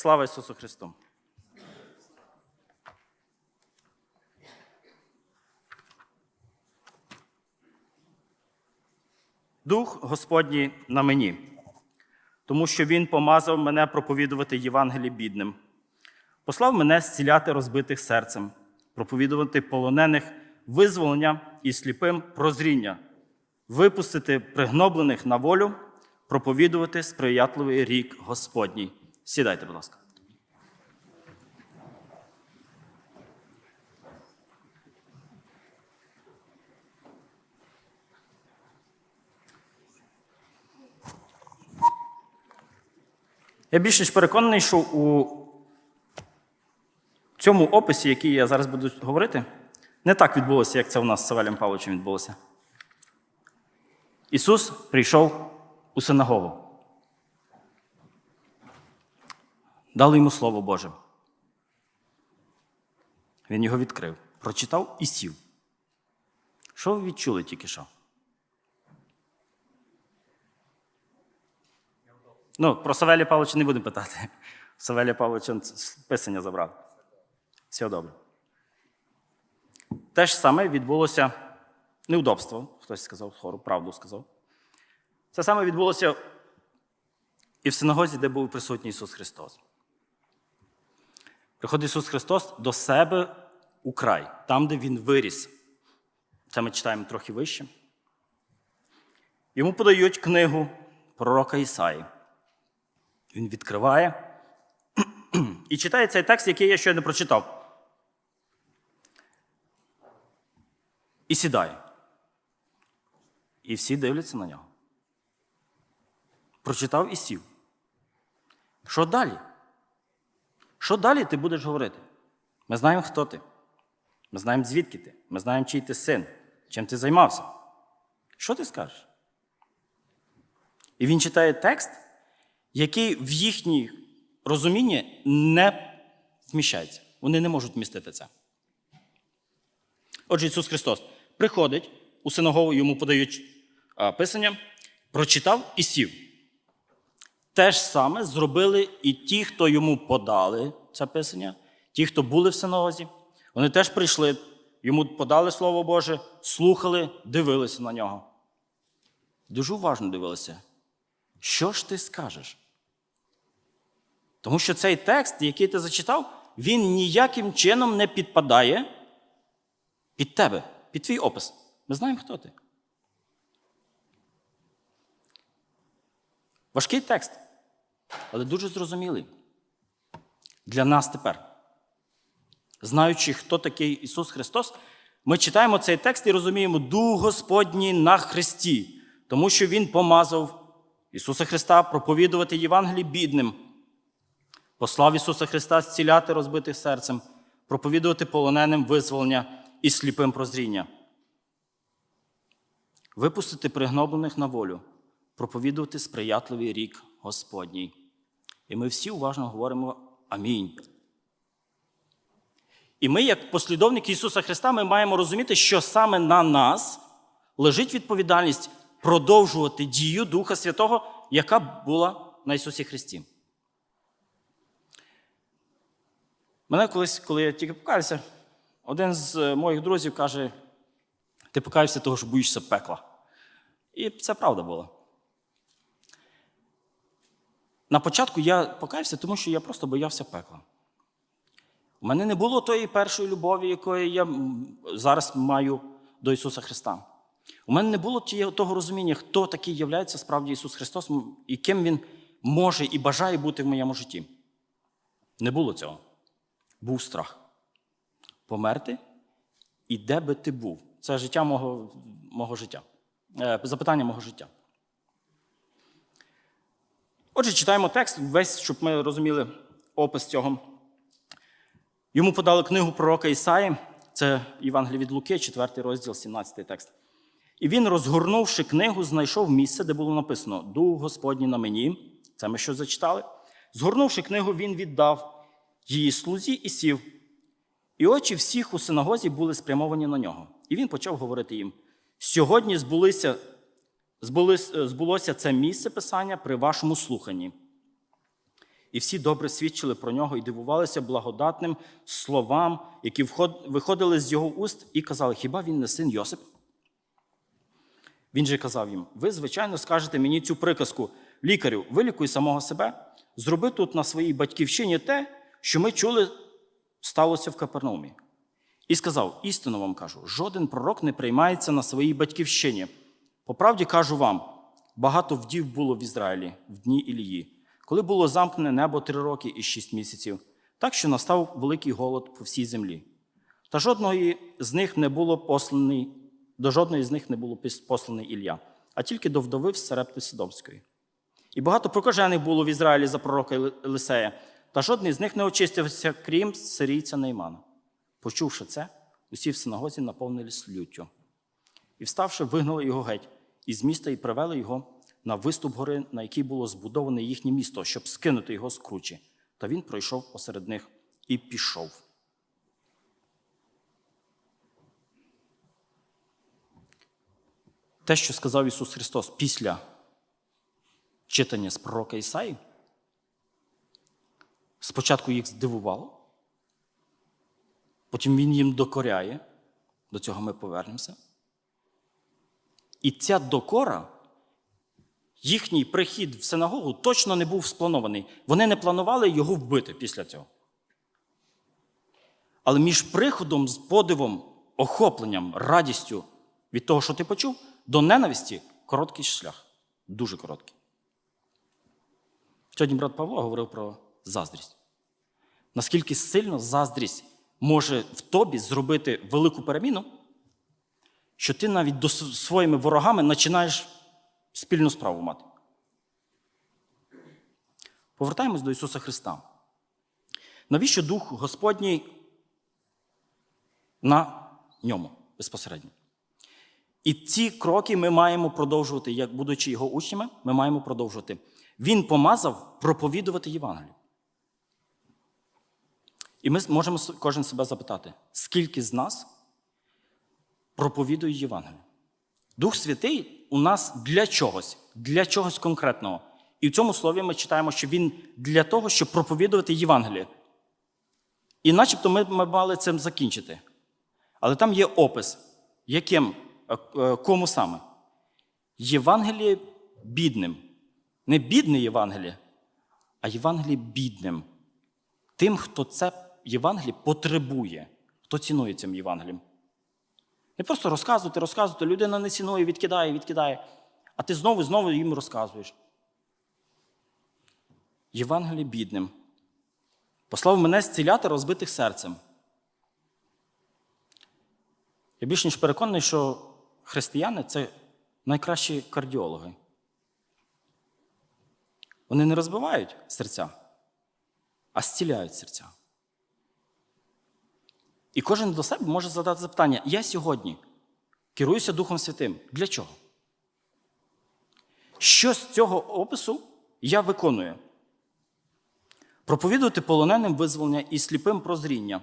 Слава Ісусу Христу! Дух Господній на мені, тому що Він помазав мене проповідувати Євангелі бідним, послав мене зціляти розбитих серцем, проповідувати полонених визволення і сліпим прозріння, випустити пригноблених на волю, проповідувати сприятливий рік Господній. Сідайте, будь ласка. Я більш ніж переконаний, що у цьому описі, який я зараз буду говорити, не так відбулося, як це у нас з Савелем Павловичем відбулося. Ісус прийшов у синагогу. Дали йому Слово Боже. Він його відкрив, прочитав і сів. Що ви відчули тільки що? Ну, про Савелія Павловича не будемо питати. Савелія Павловича писання забрав. Все добре. Те ж саме відбулося неудобство, хтось сказав хору, правду сказав. Це саме відбулося і в синагозі, де був присутній Ісус Христос. Приходить Ісус Христос до себе у край, там, де Він виріс. Це ми читаємо трохи вище. Йому подають книгу пророка Ісаї. Він відкриває і читає цей текст, який я щойно прочитав. І сідає. І всі дивляться на нього. Прочитав і сів. Що далі? Що далі ти будеш говорити? Ми знаємо, хто ти. Ми знаємо, звідки ти. Ми знаємо, чий ти син, чим ти займався. Що ти скажеш? І він читає текст, який в їхній розумінні не вміщається. Вони не можуть вмістити це. Отже, Ісус Христос приходить у синагогу, йому подають писання, прочитав і сів. Те ж саме зробили і ті, хто йому подали це писання, ті, хто були в синагозі, вони теж прийшли, йому подали Слово Боже, слухали, дивилися на нього. Дуже уважно дивилися. Що ж ти скажеш? Тому що цей текст, який ти зачитав, він ніяким чином не підпадає під тебе, під твій опис. Ми знаємо, хто ти. Важкий текст, але дуже зрозумілий. Для нас тепер. Знаючи, хто такий Ісус Христос, ми читаємо цей текст і розуміємо Дух Господній на Христі, тому що Він помазав Ісуса Христа проповідувати Євангелії бідним, послав Ісуса Христа зціляти розбитих серцем, проповідувати полоненим визволення і сліпим прозріння, випустити пригноблених на волю, проповідувати сприятливий рік Господній. І ми всі уважно говоримо Амінь. І ми, як послідовники Ісуса Христа, ми маємо розуміти, що саме на нас лежить відповідальність продовжувати дію Духа Святого, яка була на Ісусі Христі. Мене колись, коли я тільки покаявся, один з моїх друзів каже: ти покаявся того, що боїшся пекла. І це правда було. На початку я покаявся, тому що я просто боявся пекла. У мене не було тої першої любові, якої я зараз маю до Ісуса Христа. У мене не було того розуміння, хто такий є справді Ісус Христос і ким Він може і бажає бути в моєму житті. Не було цього. Був страх. Померти і де би ти був? Це життя мого, мого життя. Е, запитання мого життя. Отже, читаємо текст, весь, щоб ми розуміли опис цього. Йому подали книгу пророка Ісаї, це Євангелій від Луки, 4 розділ, 17 текст. І він, розгорнувши книгу, знайшов місце, де було написано Дух Господній на мені. Це ми що зачитали. Згорнувши книгу, він віддав її слузі і сів. І очі всіх у синагозі були спрямовані на нього. І він почав говорити їм: сьогодні збулися, збулося це місце писання при вашому слуханні. і всі добре свідчили про нього і дивувалися благодатним словам, які виходили з його уст, і казали: Хіба він не син Йосип? Він же казав їм: Ви, звичайно, скажете мені цю приказку: лікарю, вилікуй самого себе, зроби тут на своїй батьківщині те, що ми чули, сталося в Капернаумі. І сказав: істинно вам кажу, жоден пророк не приймається на своїй батьківщині. По правді кажу вам: багато вдів було в Ізраїлі в дні Ілії, коли було замкнене небо три роки і шість місяців, так що настав великий голод по всій землі. Та жодної з них не було посланий, до жодної з них не було посланий Ілля, а тільки до вдови в Сарепти Сидомської. І багато прокажених було в Ізраїлі за пророка Елисея, та жодний з них не очистився, крім сирійця Неймана. Почувши це, усі в синагозі наповнились люттю. І, вставши, вигнали його геть із міста і привели його на виступ гори, на якій було збудоване їхнє місто, щоб скинути його з кручі. Та він пройшов посеред них і пішов. Те, що сказав Ісус Христос після читання з пророка Ісаї, спочатку їх здивувало, потім Він їм докоряє, до цього ми повернемося. І ця докора, їхній прихід в синагогу точно не був спланований. Вони не планували його вбити після цього. Але між приходом з подивом, охопленням, радістю від того, що ти почув, до ненависті короткий шлях. Дуже короткий. Сьогодні брат Павло говорив про заздрість. Наскільки сильно заздрість може в тобі зробити велику переміну, що ти навіть до своїми ворогами починаєш спільну справу мати. Повертаємось до Ісуса Христа. Навіщо Дух Господній на ньому безпосередньо? І ці кроки ми маємо продовжувати, як будучи його учнями, ми маємо продовжувати. Він помазав проповідувати Євангелію. І ми можемо кожен себе запитати, скільки з нас проповідує Євангелію? Дух Святий у нас для чогось, для чогось конкретного. І в цьому слові ми читаємо, що він для того, щоб проповідувати Євангеліє. І начебто ми, ми мали цим закінчити. Але там є опис, яким, е, е, кому саме? Євангеліє бідним. Не бідне Євангеліє, а Євангеліє бідним. Тим, хто це Євангеліє потребує, хто цінує цим Євангелієм. Не просто розказувати, розказувати, людина не цінує, відкидає, відкидає. А ти знову знову їм розказуєш. Євангеліє бідним. Послав мене зціляти розбитих серцем. Я більш ніж переконаний, що християни це найкращі кардіологи. Вони не розбивають серця, а зціляють серця. І кожен до себе може задати запитання: я сьогодні керуюся Духом Святим. Для чого? Що з цього опису я виконую? Проповідувати полоненим визволення і сліпим прозріння,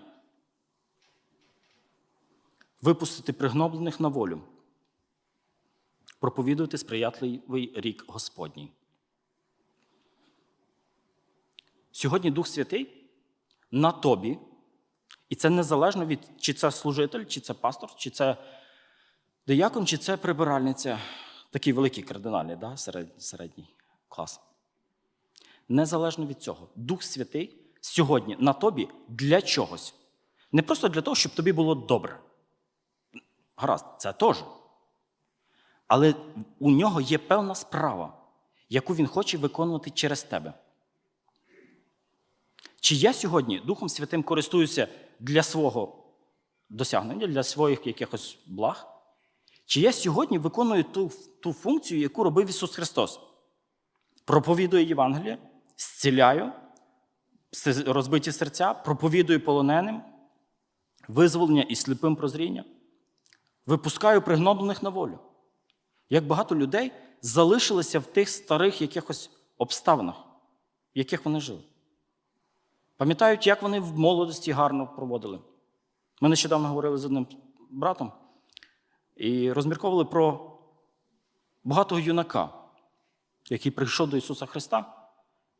випустити пригноблених на волю, проповідувати сприятливий рік Господній. Сьогодні Дух Святий на тобі, і це незалежно від чи це служитель, чи це пастор, чи це диякон, чи це прибиральниця, такий великий кардинальний, да? середній, середній клас. Незалежно від цього, Дух Святий сьогодні на тобі для чогось. Не просто для того, щоб тобі було добре. Гаразд, це теж. Але у нього є певна справа, яку він хоче виконувати через тебе. Чи я сьогодні Духом Святим користуюся для свого досягнення, для своїх якихось благ? Чи я сьогодні виконую ту, ту функцію, яку робив Ісус Христос? Проповідую Євангеліє, зціляю розбиті серця, проповідую полоненим, визволення і сліпим прозріння, випускаю пригноблених на волю. Як багато людей залишилися в тих старих якихось обставинах, в яких вони жили. Пам'ятають, як вони в молодості гарно проводили. Ми нещодавно говорили з одним братом і розмірковували про багатого юнака, який прийшов до Ісуса Христа.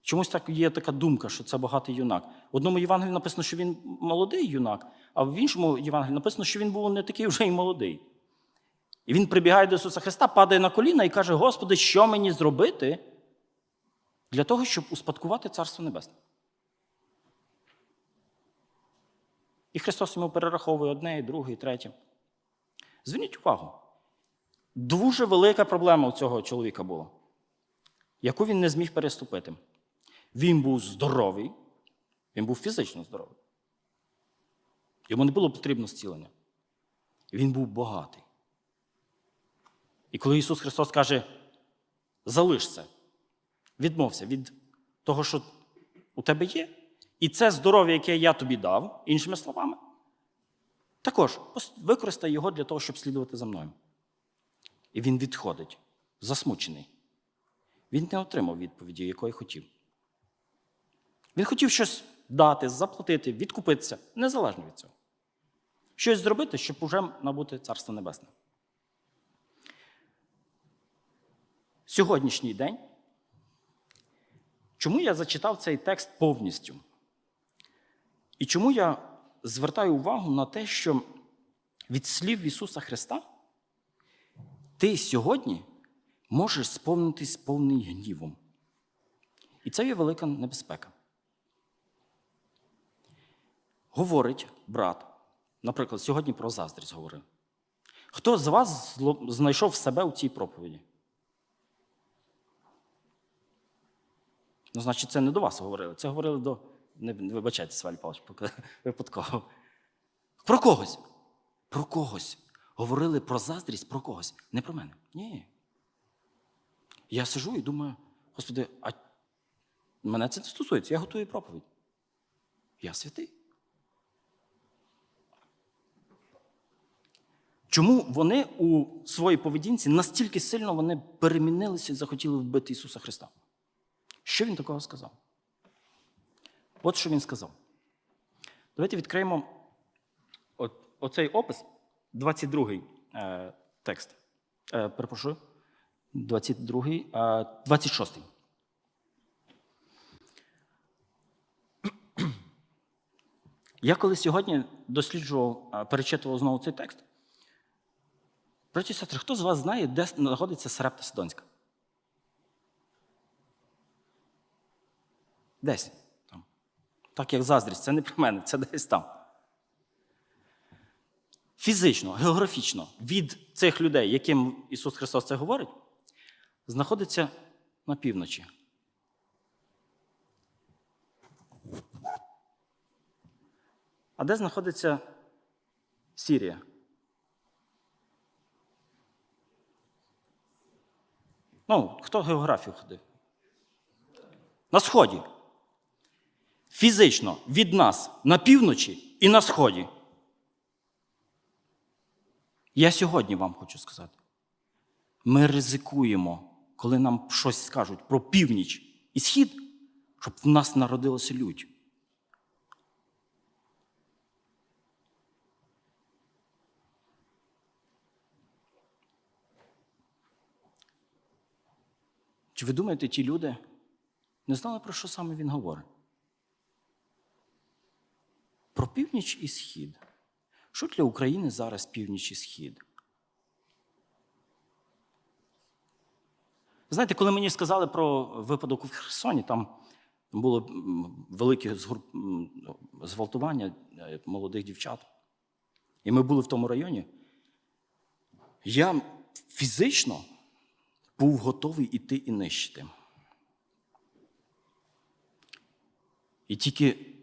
Чомусь так є така думка, що це багатий юнак. В одному Євангелії написано, що він молодий юнак, а в іншому Євангелії написано, що він був не такий вже й молодий. І він прибігає до Ісуса Христа, падає на коліна і каже: Господи, що мені зробити для того, щоб успадкувати Царство Небесне? І Христос йому перераховує одне, і друге, і третє. Зверніть увагу, дуже велика проблема у цього чоловіка була, яку він не зміг переступити. Він був здоровий, він був фізично здоровий. Йому не було потрібно зцілення. Він був багатий. І коли Ісус Христос каже, залиш це, відмовся від того, що у тебе є, і це здоров'я, яке я тобі дав, іншими словами, також використай його для того, щоб слідувати за мною. І він відходить, засмучений. Він не отримав відповіді, якої хотів. Він хотів щось дати, заплатити, відкупитися, незалежно від цього. Щось зробити, щоб уже набути Царство Небесне. Сьогоднішній день. Чому я зачитав цей текст повністю? І чому я звертаю увагу на те, що від слів Ісуса Христа ти сьогодні можеш сповнитись повний гнівом. І це є велика небезпека. Говорить брат, наприклад, сьогодні про заздрість говорив. Хто з вас знайшов себе у цій проповіді? Ну, значить, це не до вас говорили. Це говорили до. Не, вибачайте, Сваль Павлович, випадково. Про когось. Про когось. Говорили про заздрість про когось. Не про мене. Ні. Я сижу і думаю, Господи, а мене це не стосується, я готую проповідь. Я святий. Чому вони у своїй поведінці настільки сильно вони перемінилися і захотіли вбити Ісуса Христа? Що він такого сказав? От що він сказав. Давайте відкриємо от, оцей опис, 22-й е, текст. Е, перепрошую. 22-й, е, 26-й. Я коли сьогодні досліджував, е, перечитував знову цей текст. Браті сестри, хто з вас знає, де знаходиться Сарепта Сидонська? Десь. Так як заздрість, це не про мене, це десь там. Фізично, географічно від цих людей, яким Ісус Христос це говорить, знаходиться на півночі. А де знаходиться Сірія? Ну, хто географію ходив? На сході. Фізично від нас на півночі і на сході. Я сьогодні вам хочу сказати. Ми ризикуємо, коли нам щось скажуть про північ і схід, щоб в нас народилася лють. Чи ви думаєте, ті люди не знали, про що саме він говорить? Про північ і схід. Що для України зараз північ і схід? Знаєте, коли мені сказали про випадок у Херсоні, там було велике зґвалтування е, молодих дівчат. І ми були в тому районі. Я фізично був готовий іти і нищити. І тільки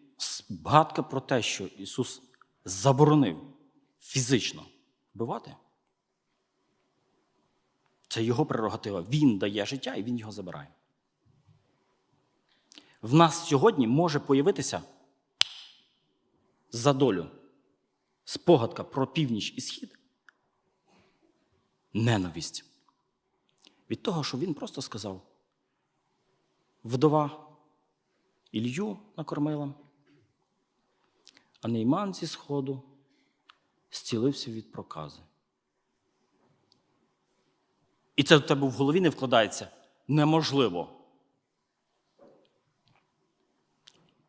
згадка про те, що Ісус заборонив фізично вбивати, це Його прерогатива. Він дає життя і Він його забирає. В нас сьогодні може появитися за долю спогадка про північ і схід, ненависть від того, що він просто сказав: вдова Ілью накормила, а Нейман зі сходу зцілився від прокази. І це в тебе в голові не вкладається неможливо.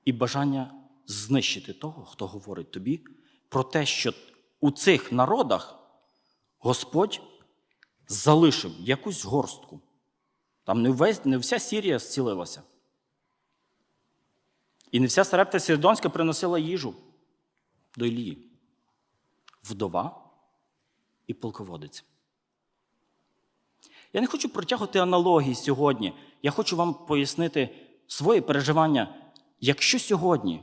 і бажання знищити того, хто говорить тобі про те, що у цих народах Господь залишив якусь горстку. Там не, весь, не вся Сірія зцілилася. І не вся Сарепта Сідонська приносила їжу до Ілії. Вдова і полководець. Я не хочу протягувати аналогії сьогодні. Я хочу вам пояснити своє переживання. Якщо сьогодні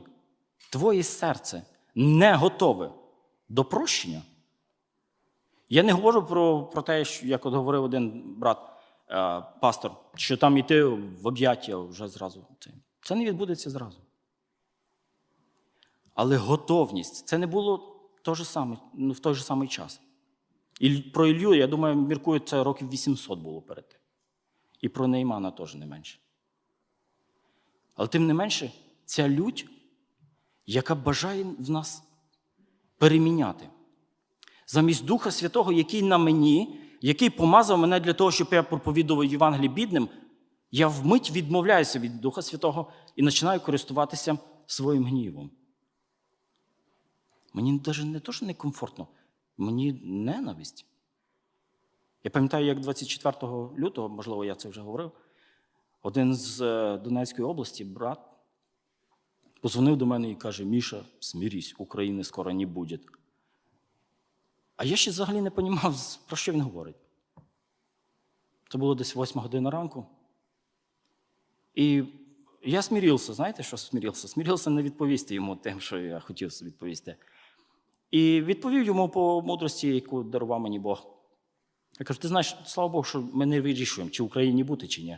твоє серце не готове до прощення, я не говорю про, про те, що, як от говорив один брат, е, пастор, що там йти в об'яття вже зразу. Це, не відбудеться зразу. Але готовність це не було то же саме, ну, в той же самий час. І про Ілью, я думаю, міркую, це років 800 було перед тим. І про Неймана теж не менше. Але тим не менше, ця лють, яка бажає в нас переміняти. Замість Духа Святого, який на мені, який помазав мене для того, щоб я проповідував Євангелії бідним, я вмить відмовляюся від Духа Святого і починаю користуватися своїм гнівом. Мені навіть не то, що некомфортно, мені ненависть. Я пам'ятаю, як 24 лютого, можливо, я це вже говорив, один з е, Донецької області, брат, позвонив до мене і каже: Міша, смирись, України скоро не буде. А я ще взагалі не розумів, про що він говорить. Це було десь 8 година ранку. І я смирився, знаєте, що смирився? Смирився не відповісти йому тим, що я хотів відповісти. І відповів йому по мудрості, яку дарував мені Бог. Я кажу: ти знаєш, слава Богу, що ми не вирішуємо, чи в Україні бути, чи ні.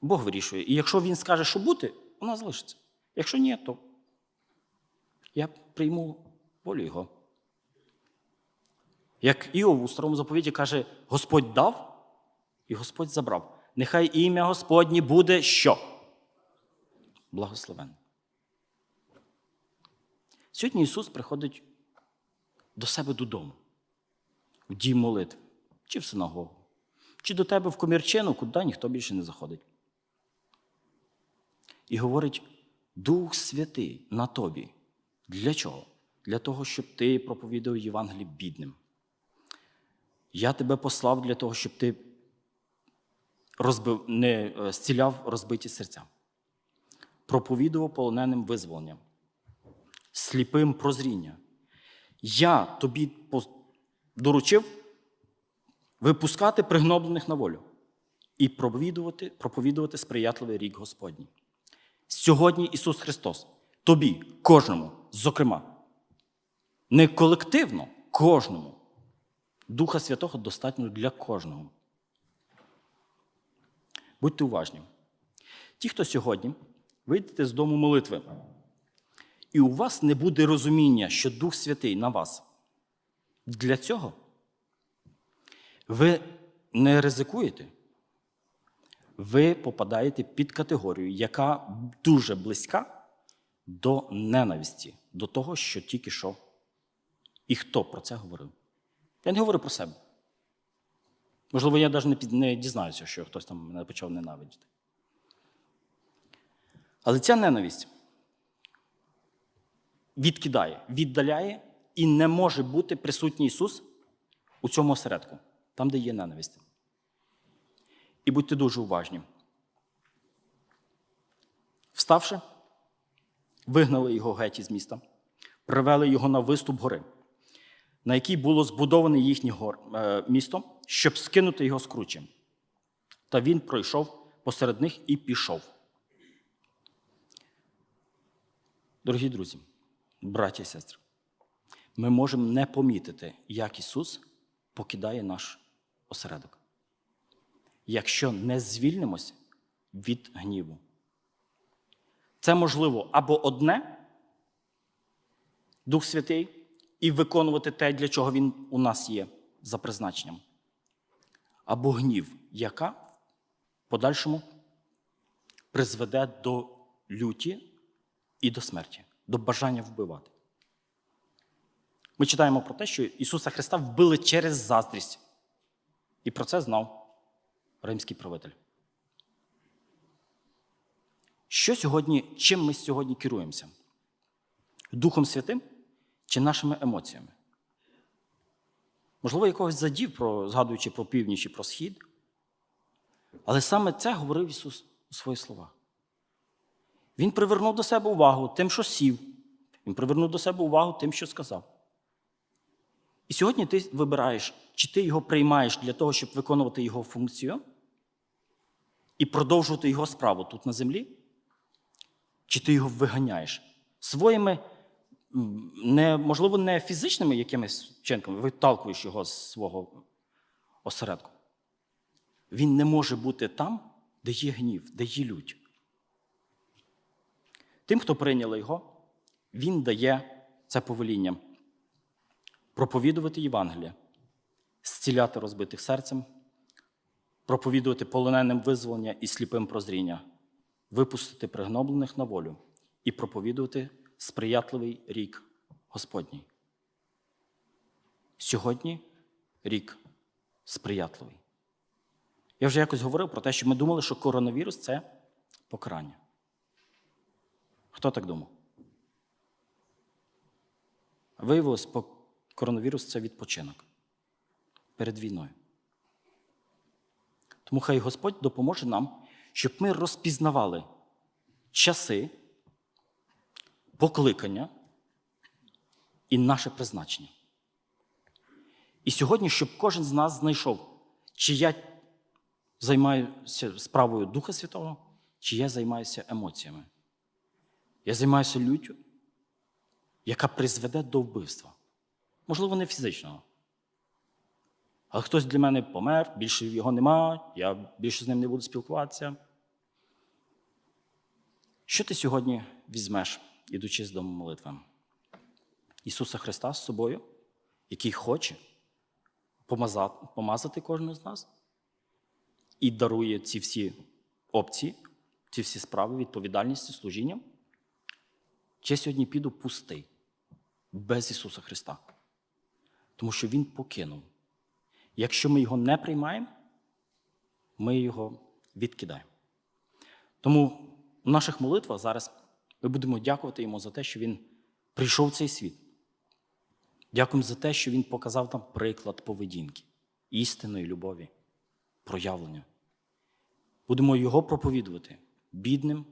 Бог вирішує. І якщо він скаже, що бути, вона залишиться. Якщо ні, то я прийму волю Його. Як Іов у старому заповіді каже, Господь дав і Господь забрав. Нехай ім'я Господнє буде що? Благословенне. Сьогодні Ісус приходить до себе додому, в дім молитви, чи в синагогу, чи до тебе в комірчину, куди ніхто більше не заходить. І говорить: Дух Святий на тобі. Для чого? Для того, щоб ти проповідав Євангелії бідним. Я тебе послав для того, щоб ти розбив, не е, зціляв розбиті серця, проповідував полоненим визволенням, сліпим прозріння. Я тобі доручив випускати пригноблених на волю і проповідувати, проповідувати сприятливий рік Господній. Сьогодні Ісус Христос, тобі, кожному, зокрема, не колективно, кожному. Духа Святого достатньо для кожного. Будьте уважні. Ті, хто сьогодні вийдете з дому молитви, і у вас не буде розуміння, що Дух Святий на вас. Для цього ви не ризикуєте, ви попадаєте під категорію, яка дуже близька до ненависті, до того, що тільки що. І хто про це говорив? Я не говорю про себе. Можливо, я навіть не, дізнаюся, що хтось там мене почав ненавидіти. Але ця ненависть відкидає, віддаляє і не може бути присутній Ісус у цьому осередку, там, де є ненависть. І будьте дуже уважні. Вставши, вигнали його геть із міста, привели його на виступ гори, на якій було збудоване їхнє е, місто, щоб скинути його з кручем. Та він пройшов посеред них і пішов. Дорогі друзі, браті і сестри, ми можемо не помітити, як Ісус покидає наш осередок, якщо не звільнимося від гніву. Це можливо або одне, Дух Святий, і виконувати те, для чого Він у нас є за призначенням, або гнів, яка в подальшому призведе до люті і до смерті, до бажання вбивати. Ми читаємо про те, що Ісуса Христа вбили через заздрість. І про це знав римський правитель. Що сьогодні, чим ми сьогодні керуємося? Духом Святим чи нашими емоціями? Можливо, якогось задів, згадуючи про північ і про схід. Але саме це говорив Ісус у своїх словах. Він привернув до себе увагу тим, що сів. Він привернув до себе увагу тим, що сказав. І сьогодні ти вибираєш, чи ти його приймаєш для того, щоб виконувати його функцію і продовжувати його справу тут на землі, чи ти його виганяєш своїми, не, можливо, не фізичними якимись вчинками, виталкуєш його з свого осередку. Він не може бути там, де є гнів, де є лють. Тим, хто прийняли його, він дає це повеління проповідувати Євангеліє, зціляти розбитих серцем, проповідувати полоненим визволення і сліпим прозріння, випустити пригноблених на волю і проповідувати сприятливий рік Господній. Сьогодні рік сприятливий. Я вже якось говорив про те, що ми думали, що коронавірус це покарання. Хто так думав? Виявилось, коронавірус це відпочинок перед війною. Тому хай Господь допоможе нам, щоб ми розпізнавали часи, покликання і наше призначення. І сьогодні, щоб кожен з нас знайшов, чи я займаюся справою Духа Святого, чи я займаюся емоціями. Я займаюся люттю, яка призведе до вбивства. Можливо, не фізичного. Але хтось для мене помер, більше його нема, я більше з ним не буду спілкуватися. Що ти сьогодні візьмеш, ідучи з дому молитви? Ісуса Христа з собою, який хоче помазати, помазати кожного з нас і дарує ці всі опції, ці всі справи, відповідальність служінням? Я сьогодні піду пустий, без Ісуса Христа? Тому що Він покинув. Якщо ми його не приймаємо, ми його відкидаємо. Тому в наших молитвах зараз ми будемо дякувати йому за те, що він прийшов в цей світ. Дякуємо за те, що він показав нам приклад поведінки, істинної любові, проявлення. Будемо його проповідувати бідним,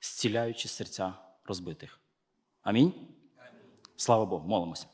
зціляючи серця розбитих. Амінь. Слава Богу, молимося.